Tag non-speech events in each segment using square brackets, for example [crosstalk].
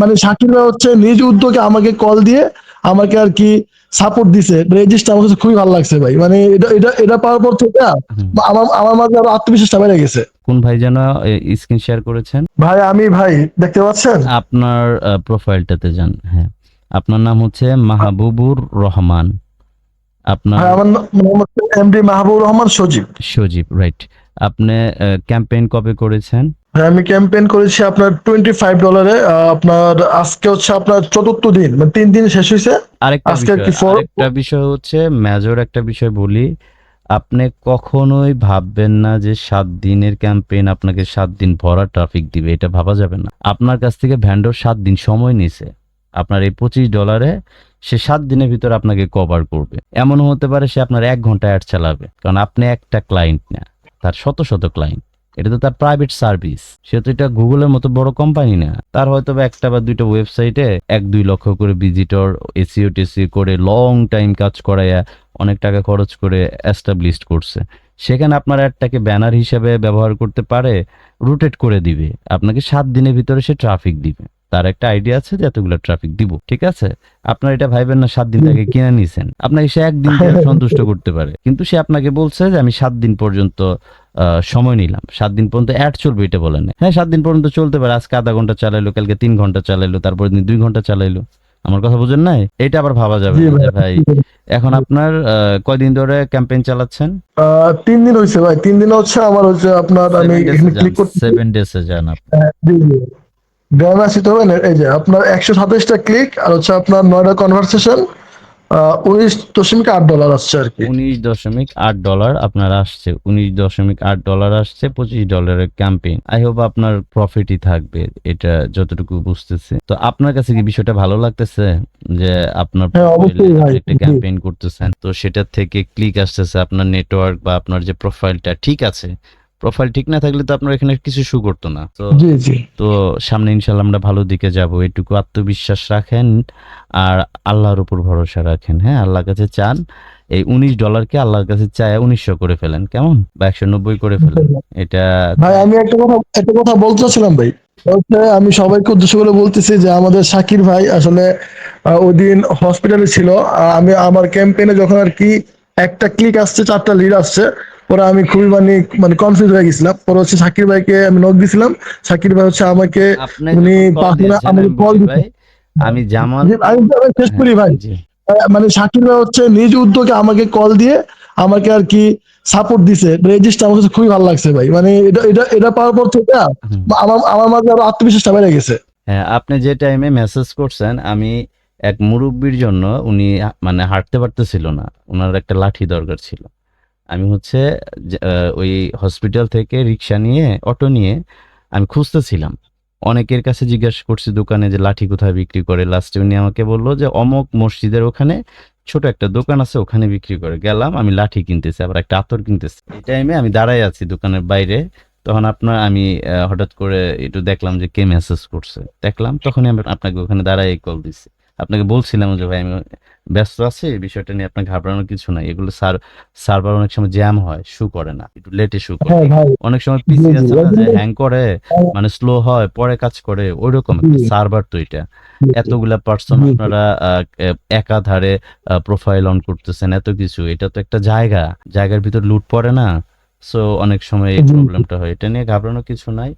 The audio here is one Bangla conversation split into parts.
মানে শাকির হচ্ছে নিজ উদ্যোগে আমাকে কল দিয়ে আমাকে আর কি সাপোর্ট দিছে। এই জিনিসটা আমার কাছে খুবই ভালো লাগছে ভাই। মানে এটা এটা এটা পাওয়ার পর থেকে আমার আমার মাঝে আরও আত্মবিশ্বাসটা বেড়ে গেছে। কোন ভাই যেন স্ক্রিন শেয়ার করেছেন? ভাই আমি ভাই দেখতে পাচ্ছেন? আপনার প্রোফাইলটাতে যান হ্যাঁ। আপনার নাম হচ্ছে মাহবুবুর রহমান। আপনার আমার নাম হচ্ছে এমডি মাহবুব রহমান সজীব। সজীব রাইট আপনি ক্যাম্পেইন কবে করেছেন? ভাই আমি ক্যাম্পেইন করেছি আপনার টোয়েন্টি ফাইভ ডলারে আপনার আজকে হচ্ছে আপনার চতুর্থ দিন মানে তিন দিন শেষ হয়েছে আরেকটা আজকে বিষয় কি for- আরেকটা বিষয় হচ্ছে মেজর একটা বিষয় বলি আপনি কখনোই ভাববেন না যে সাত দিনের ক্যাম্পেইন আপনাকে সাত দিন ভরা ট্রাফিক দিবে এটা ভাবা যাবে না। আপনার কাছ থেকে ভ্যান্ডর সাত দিন সময় নিছে আপনার এই পঁচিশ ডলারে সে সাত দিনের ভিতর আপনাকে কভার করবে। এমন হতে পারে সে আপনার এক ঘণ্টা অ্যাড চালাবে কারণ আপনি একটা ক্লায়েন্ট না তার শত শত ক্লায়েন্ট এটা তো তার প্রাইভেট সার্ভিস সে তো এটা গুগলের মতো বড় কোম্পানি না। তার হয়তো একটা বা দুইটা ওয়েবসাইটে এক, দুই লক্ষ করে ভিজিটর এসিও টেসি করে লং টাইম কাজ করাইয়া অনেক টাকা খরচ করে অ্যাস্টাবলিশ করছে। সেখানে আপনার অ্যাডটাকে ব্যানার হিসাবে ব্যবহার করতে পারে রুটেট করে দিবে। আপনাকে সাত দিনের ভিতরে সে ট্রাফিক দিবে। তার একটা আইডিয়া আছে যে এতগুলো ট্রাফিক দিব ঠিক আছে? আপনার এটা ভাইবেন না সাত দিন আগে কিনে নিয়েছেন আপনাকে সে একদিন [laughs] সন্তুষ্ট করতে পারে। কিন্তু সে আপনাকে বলছে যে আমি সাত দিন পর্যন্ত সময় নিলাম। সাত দিন পর্যন্ত অ্যাড চলবে এটা বলেন হ্যাঁ সাত দিন পর্যন্ত চলতে পারে। আজকে আধা ঘণ্টা চালাইলো কালকে তিন ঘণ্টা চালাইলো তারপর দিন দুই ঘণ্টা চালাইলো। আমার কথা বুঝেন নাই? এটা আবার ভাবা যাবে ভাই। এখন আপনার কয়দিন ধরে ক্যাম্পেইন চালাচ্ছেন? তিন দিন হয়েছে ভাই। তিন দিন হচ্ছে আমার হচ্ছে আপনার আমি ক্লিক করতে সেভেন ডেসে যান আপনি। গ্রামে আসতে হবে এই যে আপনার একশো সাতাইশটা ক্লিক আর হচ্ছে আপনার নয়টা কনভারসেশন উনিশ দশমিক আট ডলার আসছে আর কি। উনিশ দশমিক আট ডলার আপনার আসছে উনিশ দশমিক আট ডলার আসছে পঁচিশ ডলারের ক্যাম্পেইন আই হোপ আপনার প্রফিটই থাকবে এটা যতটুকু বুঝতেছি। তো আপনার কাছে কি বিষয়টা ভালো লাগতেছে? যে আপনার হ্যাঁ, একটা ক্যাম্পেইন করতেছেন তো সেটা থেকে ক্লিক আসতেছে আপনার নেটওয়ার্ক বা আপনার যে প্রোফাইলটা ঠিক আছে প্রোফাইল ঠিক না থাকলে তো আপনার এখানে কিছু শু করতো না। তো তো সামনে ইনশাল্লাহ আমরা ভালো দিকে যাব। এটুকু আত্মবিশ্বাস রাখেন আর আল্লাহর উপর ভরসা রাখেন। হ্যাঁ আল্লাহর কাছে চান এই উনিশ ডলার ডলারকে আল্লাহর কাছে চায় উনিশশো করে ফেলেন। কেমন? বা একশো নব্বই করে ফেলেন। এটা ভাই আমি একটা কথা একটা কথা বলতে চাচ্ছিলাম ভাই আমি সবাইকে উদ্দেশ্য করে বলতেছি যে আমাদের শাকির ভাই আসলে ওই দিন হসপিটালে ছিল। আমি আমার ক্যাম্পেইনে যখন আর কি একটা ক্লিক আসছে চারটা লিড আসছে পরে আমি খুবই মানে মানে কনফিউজ হয়ে গেছিলাম। পরে হচ্ছে শাকির ভাইকে আমি নক দিছিলাম। শাকির ভাই হচ্ছে আমাকে উনি আমাকে দিতে- আমি জামাল শেষ করি ভাই। মানে শাকির ভাই হচ্ছে নিজ উদ্যোগে আমাকে কল দিয়ে আমাকে আর কি সাপোর্ট দিছে। এই জিনিসটা আমার কাছে খুবই ভালো লাগছে ভাই। মানে এটা এটা এটা পাওয়ার পর থেকে আমার আমার মাঝে আরও আত্মবিশ্বাসটা বেড়ে গেছে। হ্যাঁ আপনি যে টাইমে মেসেজ করছেন আমি এক মুরব্বির জন্য উনি মানে হাঁটতে পারতেছিল না। ওনার একটা লাঠি দরকার ছিল। আমি হচ্ছে ওই হসপিটাল থেকে রিক্সা নিয়ে অটো নিয়ে আমি খুঁজতেছিলাম। অনেকের কাছে জিজ্ঞাসা করছি দোকানে যে, লাঠি কোথায় বিক্রি করে? লাস্টে উনি আমাকে বলল যে, অমক মসজিদের ওখানে ছোট একটা দোকান আছে, ওখানে বিক্রি করে। গেলাম, আমি লাঠি কিনতেছি, আবার একটা আতর কিনতেছি। এই টাইমে আমি দাঁড়াই আছি দোকানের বাইরে। তখন আপনার, আমি হঠাৎ করে একটু দেখলাম যে, কে মেসেজ করছে। দেখলাম, তখনই আমি আপনাকে ওখানে দাঁড়াই কল দিছি। আপনাকে বলছিলাম যে ভাই আমি ব্যস্ত আছি এই বিষয়টা নিয়ে আপনার ঘাবড়ানোর কিছু নাই। এগুলো সার সার্ভার অনেক সময় জ্যাম হয় শু করে না একটু লেটে শু করে। হ্যাঁ অনেক সময় পিসি আছে না যে হ্যাং করে হ্যাঁ। মানে স্লো হয় পরে কাজ করে ওইরকম সার্ভার তো এটা। এতগুলা পার্সন। আপনারা একাধারে প্রোফাইল অন করতেছেন এত কিছু। এটা তো একটা জায়গা জায়গার ভিতর লুট পড়ে না। সো অনেক সময় এই। প্রবলেমটা হয়। এটা নিয়ে ঘাবড়ানোর কিছু নাই।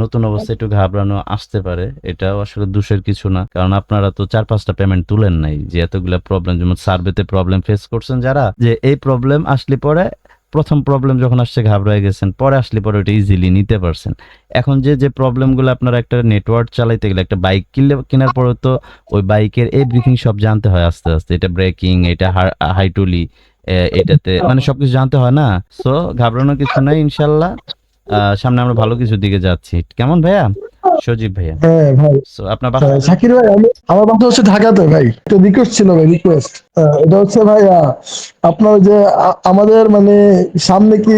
নতুন অবস্থায় একটু ঘাবড়ানো আসতে পারে। এটাও আসলে দোষের কিছু না। কারণ আপনারা তো চার পাঁচটা পেমেন্ট তুলেন নাই যে এতগুলা প্রবলেম যেমন সার্ভেতে প্রবলেম ফেস করছেন যারা, যে এই প্রবলেম আসলে পরে, প্রথম প্রবলেম যখন আসছে ঘাবড়ায় গেছেন, পরে আসলে পরে ওটা ইজিলি নিতে পারছেন। এখন যে যে প্রবলেমগুলো আপনার একটা নেটওয়ার্ক চালাইতে গেলে, একটা বাইক কিনলে, কেনার পরে তো ওই বাইকের এভরিথিং সব জানতে হয় আস্তে আস্তে। এটা ব্রেকিং এটা হাইটুলি এটাতে মানে সবকিছু জানতে হয় না। সো ঘাবড়ানোর কিছু নাই, ইনশাল্লাহ। সামনে আমরা ভালো কিছু দিকে যাচ্ছি। কেমন ভাইয়া? সজীব ভাইয়া। হ্যাঁ ভাই। আপনার বাসা হ্যাঁ, শাকির ভাই আমি আমার বাসা হচ্ছে ঢাকাতে ভাই। একটা রিকোয়েস্ট ছিল ভাই রিকোয়েস্ট এটা হচ্ছে ভাই আপনার যে আমাদের মানে সামনে কি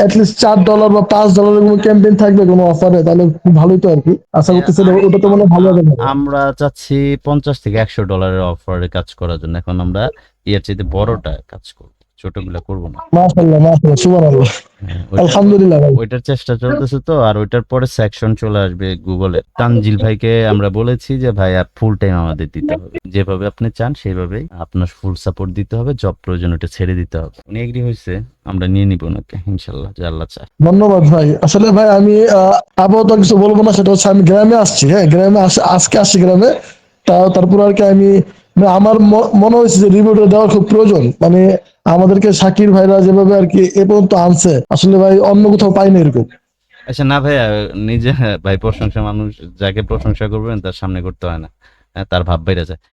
অ্যাটলিস্ট চার ডলার বা পাঁচ ডলারের কোনো ক্যাম্পেইন থাকবে কোনো অফারে তাহলে খুব ভালোই তো আর কি। আশা করতেছি ওটা তো মনে ভালো হবে আমরা চাচ্ছি পঞ্চাশ থেকে একশো ডলারের অফারে কাজ করার জন্য। এখন আমরা এর চাইতে বড়টা কাজ করব। ছোটগুলা করব না। মাশাআল্লাহ মাশাআল্লাহ সুবহানাল্লাহ আলহামদুলিল্লাহ ওইটার চেষ্টা চলতেছে তো আর ওইটার পরে সেকশন চলে আসবে গুগলে তানজিল ভাইকে আমরা বলেছি যে ভাই ফুল টাইম আমাদের দিতে হবে। যেভাবে আপনি চান সেইভাবেই আপনার ফুল সাপোর্ট দিতে হবে জব প্রয়োজন ওটা ছেড়ে দিতে হবে। উনি এগ্রি হয়েছে আমরা নিয়ে নিব ওনাকে ইনশাল্লাহ যে আল্লাহ চায়। ধন্যবাদ ভাই। আসলে ভাই আমি আপাতত কিছু বলব না সেটা হচ্ছে আমি গ্রামে আসছি হ্যাঁ? গ্রামে আজকে আসছি গ্রামে। তারপর আর কি আমি মানে আমার মনে হয়েছে যে রিভিউটা দেওয়া খুব প্রয়োজন। মানে আমাদেরকে শাকির ভাইরা যেভাবে আর কি এ পর্যন্ত আনছে আসলে ভাই অন্য কোথাও পাই না এরকম। আচ্ছা না ভাইয়া নিজে ভাই প্রশংসা মানুষ যাকে প্রশংসা করবেন তার সামনে করতে হয় না। হ্যাঁ, তার ভাব বেড়ে যায়।